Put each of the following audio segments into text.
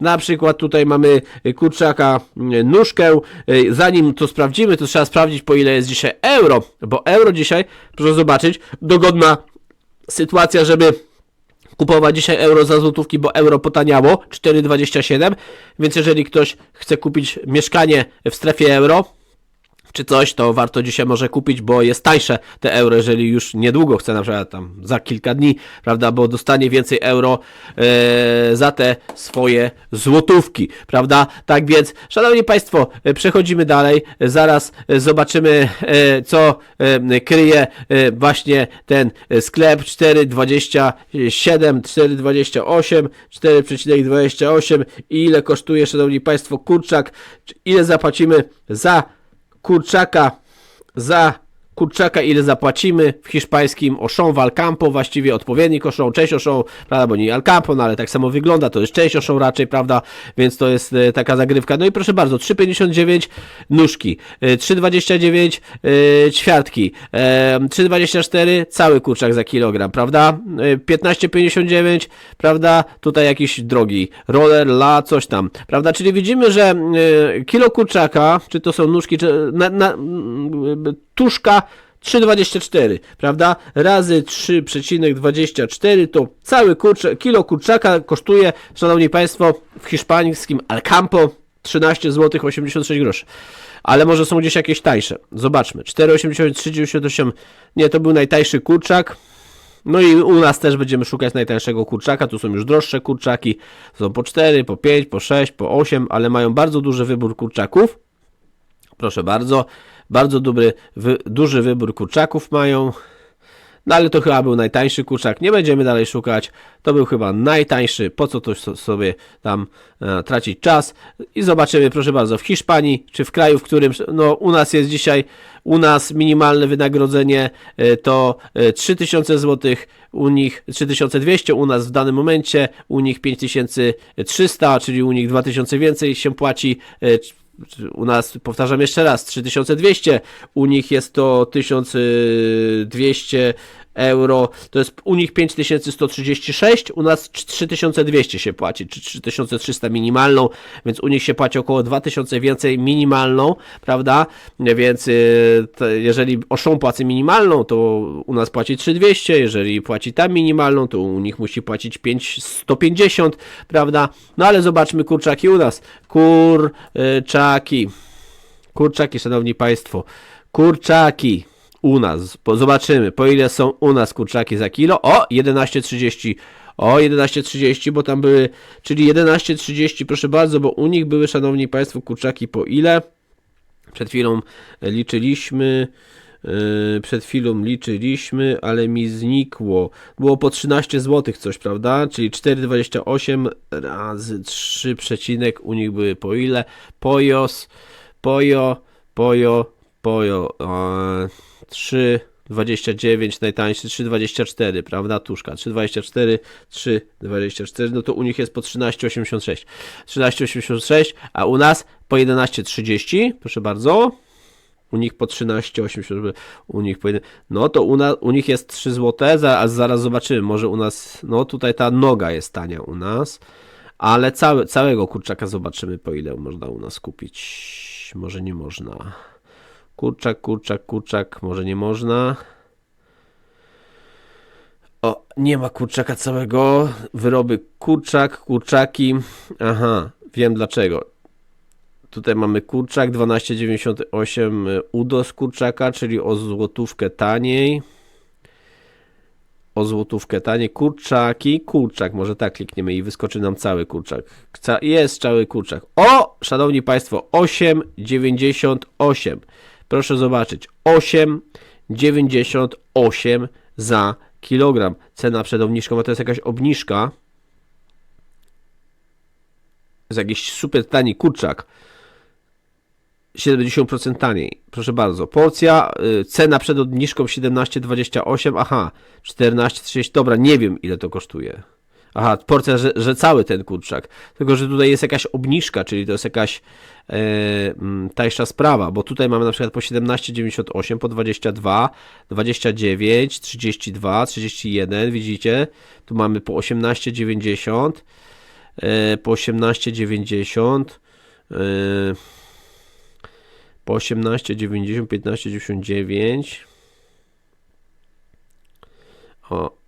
Na przykład tutaj mamy kurczaka mm, nóżkę. Y, Zanim to sprawdzimy, to trzeba sprawdzić po ile jest dzisiaj euro, bo euro dzisiaj, proszę zobaczyć, dogodna sytuacja, żeby kupować dzisiaj euro za złotówki, bo euro potaniało 4,27, więc jeżeli ktoś chce kupić mieszkanie w strefie euro, czy coś, to warto dzisiaj może kupić, bo jest tańsze te euro, jeżeli już niedługo chce, na przykład tam za kilka dni, prawda, bo dostanie więcej euro e, za te swoje złotówki, prawda? Tak więc, szanowni Państwo, e, przechodzimy dalej, zaraz e, zobaczymy, e, co e, kryje e, właśnie ten sklep 4,27, 4,28, 4,28, ile kosztuje, szanowni Państwo, kurczak, ile zapłacimy za kurczaka za kurczaka ile zapłacimy w hiszpańskim Auchan w Alcampo, właściwie odpowiednik Auchan, część Auchan, prawda, bo nie Alcampo, no ale tak samo wygląda, to jest część Auchan raczej, prawda, więc to jest e, taka zagrywka. No i proszę bardzo, 3,59 nóżki, e, 3,29 e, ćwiartki, e, 3,24 cały kurczak za kilogram, prawda, e, 15,59, prawda, tutaj jakiś drogi, roller, la, coś tam, prawda, czyli widzimy, że e, kilo kurczaka, czy to są nóżki, czy na, na, tuszka 3,24, prawda? Razy 3,24 to cały kurczak, kilo kurczaka kosztuje, szanowni państwo, w hiszpańskim Alcampo 13 zł 86 groszy. Ale może są gdzieś jakieś tańsze. Zobaczmy. 4,80, 3,98. Nie, to był najtańszy kurczak. No i u nas też będziemy szukać najtańszego kurczaka. Tu są już droższe kurczaki. Są po 4, po 5, po 6, po 8, ale mają bardzo duży wybór kurczaków. Proszę bardzo. Bardzo dobry, wy, duży wybór kurczaków mają. No ale to chyba był najtańszy kurczak. Nie będziemy dalej szukać. To był chyba najtańszy. Po co to so- sobie tam e, tracić czas? I zobaczymy, proszę bardzo, w Hiszpanii, czy w kraju, w którym no, u nas jest dzisiaj, u nas minimalne wynagrodzenie e, to e, 3000 zł, u nich 3200, u nas w danym momencie, u nich 5300, czyli u nich 2000 więcej się płaci. e, u nas, powtarzam jeszcze raz, 3200, u nich jest to 1200 euro, to jest u nich 5136, u nas 3200 się płaci, czy 3300 minimalną, więc u nich się płaci około 2000 więcej minimalną, prawda? Więc y, jeżeli Auchan płaci minimalną, to u nas płaci 3200, jeżeli płaci tam minimalną, to u nich musi płacić 5150, prawda? No ale zobaczmy kurczaki u nas. Kurczaki. Kurczaki, szanowni państwo. Kurczaki u nas. Po, zobaczymy, po ile są u nas kurczaki za kilo. O, 11,30. O, 11,30, bo tam były, czyli 11,30, proszę bardzo, bo u nich były, szanowni państwo, kurczaki po ile? Przed chwilą liczyliśmy. Yy, przed chwilą liczyliśmy, ale mi znikło. Było po 13 zł coś, prawda? Czyli 4,28 razy 3 przecinek u nich były po ile? Pojos, pojo, pojo, pojo. E, 3,29 najtańszy, 3,24, prawda? Tuszka 3,24, 3,24, no to u nich jest po 13,86. 13,86, a u nas po 11,30, proszę bardzo. U nich po 13,80, u nich po 1, no to u, na, u nich jest 3 zł, za, a zaraz zobaczymy, może u nas, no tutaj ta noga jest tania u nas, ale cały, całego kurczaka zobaczymy po ile można u nas kupić, może nie można. Kurczak, kurczak, kurczak, może nie można. O, nie ma kurczaka całego. Wyroby kurczak, kurczaki. Aha, wiem dlaczego. Tutaj mamy kurczak 12,98 udo z kurczaka, czyli o złotówkę taniej. O złotówkę taniej. Kurczaki, kurczak, może tak klikniemy i wyskoczy nam cały kurczak. Jest cały kurczak. O, szanowni państwo, 8,98. Proszę zobaczyć, 8,98 za kilogram. Cena przed obniżką, to jest jakaś obniżka. Jest jakiś super tani kurczak. 70% taniej. Proszę bardzo. Porcja, y, cena przed obniżką 17,28. Aha, 14,30. Dobra, nie wiem ile to kosztuje. Aha, porcja, że, że cały ten kurczak. Tylko, że tutaj jest jakaś obniżka, czyli to jest jakaś e, mm, tańsza sprawa, bo tutaj mamy na przykład po 17,98, po 22, 29, 32, 31, widzicie? Tu mamy po 18,90. e, po 18,90 e, po 18,90 15,99 o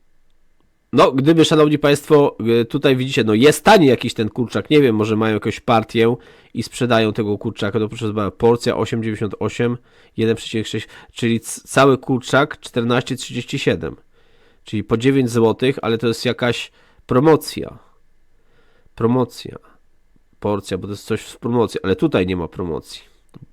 no, gdyby, szanowni państwo, y, tutaj widzicie, no jest tani jakiś ten kurczak, nie wiem, może mają jakąś partię i sprzedają tego kurczaka, no proszę zobaczyć, porcja 8,98, 1,6, czyli cały kurczak 14,37, czyli po 9 zł, ale to jest jakaś promocja, promocja, porcja, bo to jest coś z promocji, ale tutaj nie ma promocji,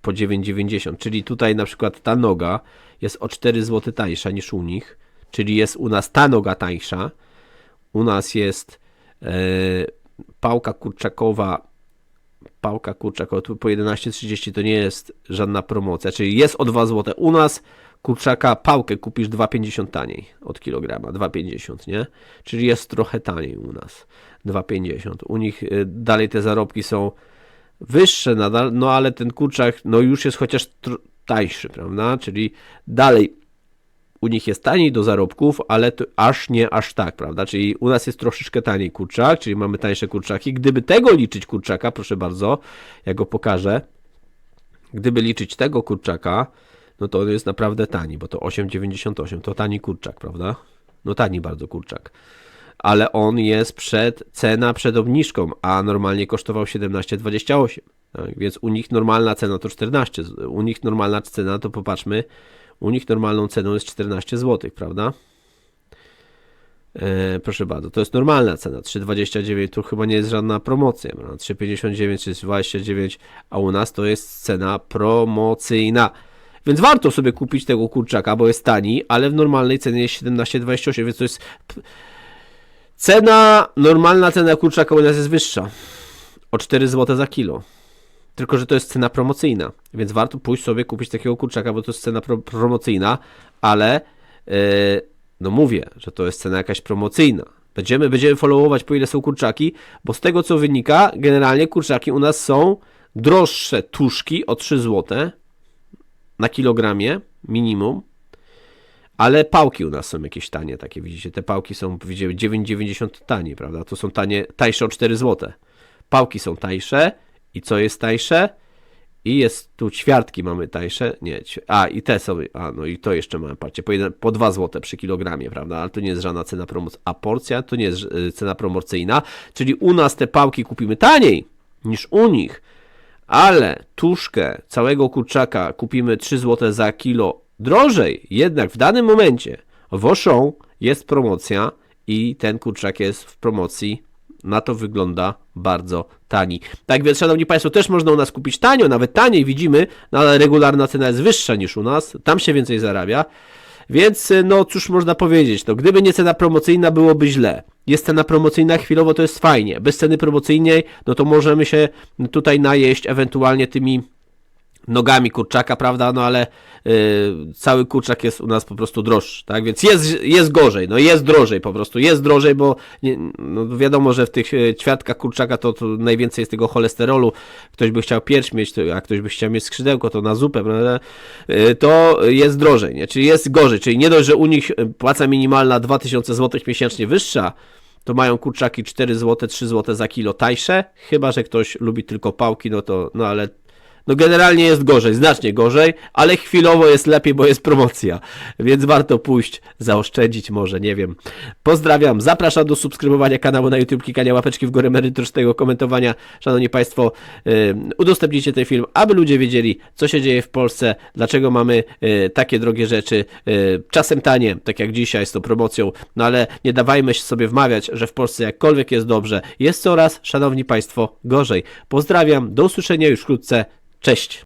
po 9,90, czyli tutaj na przykład ta noga jest o 4 zł tańsza niż u nich, czyli jest u nas ta noga tańsza, u nas jest e, pałka kurczakowa, pałka kurczakowa po 11,30 to nie jest żadna promocja, czyli jest o 2 zł. U nas kurczaka pałkę kupisz 2,50 taniej od kilograma, 2,50, nie? Czyli jest trochę taniej u nas, 2,50. U nich e, dalej te zarobki są wyższe nadal, no ale ten kurczak no już jest chociaż tańszy, prawda? Czyli dalej u nich jest taniej do zarobków, ale aż nie aż tak, prawda? Czyli u nas jest troszeczkę taniej kurczak, czyli mamy tańsze kurczaki. Gdyby tego liczyć kurczaka, proszę bardzo, ja go pokażę. Gdyby liczyć tego kurczaka, no to on jest naprawdę tani, bo to 8,98 to tani kurczak, prawda? No tani bardzo kurczak. Ale on jest przed, cena przed obniżką, a normalnie kosztował 17,28. Tak, więc u nich normalna cena to 14. z- U nich normalna cena to popatrzmy, u nich normalną ceną jest 14 zł, prawda? E, proszę bardzo, to jest normalna cena. 3,29 to chyba nie jest żadna promocja. prawda? 3,59 czy 29, a u nas to jest cena promocyjna. Więc warto sobie kupić tego kurczaka, bo jest tani, ale w normalnej cenie jest 17,28, więc to jest. Cena, normalna cena kurczaka u nas jest wyższa. O 4 zł za kilo. Tylko, że to jest cena promocyjna, więc warto pójść sobie kupić takiego kurczaka, bo to jest cena pro promocyjna, ale yy, no mówię, że to jest cena jakaś promocyjna. Będziemy, będziemy followować po ile są kurczaki, bo z tego co wynika, generalnie kurczaki u nas są droższe tuszki o 3 zł na kilogramie minimum, ale pałki u nas są jakieś tanie, takie widzicie, te pałki są widzicie, 9,90 tanie, prawda? To są tanie, tańsze o 4 zł. Pałki są tańsze i co jest tańsze? I jest tu ćwiartki mamy tańsze, nie, a i te są, a no i to jeszcze mamy, patrzcie, po, jeden, po 2 zł przy kilogramie, prawda, ale to nie jest żadna cena promocyjna, a porcja to nie jest y, cena promocyjna, czyli u nas te pałki kupimy taniej niż u nich, ale tuszkę całego kurczaka kupimy 3 zł za kilo drożej, jednak w danym momencie w Auchan jest promocja i ten kurczak jest w promocji na to wygląda bardzo tani. Tak więc, szanowni państwo, też można u nas kupić tanio, nawet taniej widzimy, no ale regularna cena jest wyższa niż u nas, tam się więcej zarabia. Więc, y, no cóż można powiedzieć, no gdyby nie cena promocyjna, byłoby źle. Jest cena promocyjna, chwilowo to jest fajnie. Bez ceny promocyjnej, no to możemy się tutaj najeść ewentualnie tymi nogami kurczaka, prawda? No ale y, cały kurczak jest u nas po prostu droższy, tak? Więc jest, jest gorzej, no jest drożej po prostu, jest drożej, bo nie, no wiadomo, że w tych y, ćwiartkach kurczaka to, to najwięcej jest tego cholesterolu. Ktoś by chciał pierś mieć, a ktoś by chciał mieć skrzydełko, to na zupę, prawda? Y, to jest drożej, nie? Czyli jest gorzej, czyli nie dość, że u nich y, płaca minimalna 2000 zł miesięcznie wyższa, to mają kurczaki 4 zł, 3 zł za kilo tańsze, chyba, że ktoś lubi tylko pałki, no to, no ale no generalnie jest gorzej, znacznie gorzej, ale chwilowo jest lepiej, bo jest promocja, więc warto pójść, zaoszczędzić może, nie wiem. Pozdrawiam, zapraszam do subskrybowania kanału na YouTube, klikania łapeczki w górę merytorycznego komentowania. Szanowni Państwo, yy, udostępnijcie ten film, aby ludzie wiedzieli, co się dzieje w Polsce, dlaczego mamy yy, takie drogie rzeczy, yy, czasem tanie, tak jak dzisiaj z tą promocją, no ale nie dawajmy się sobie wmawiać, że w Polsce jakkolwiek jest dobrze, jest coraz, Szanowni Państwo, gorzej. Pozdrawiam, do usłyszenia już wkrótce, cześć.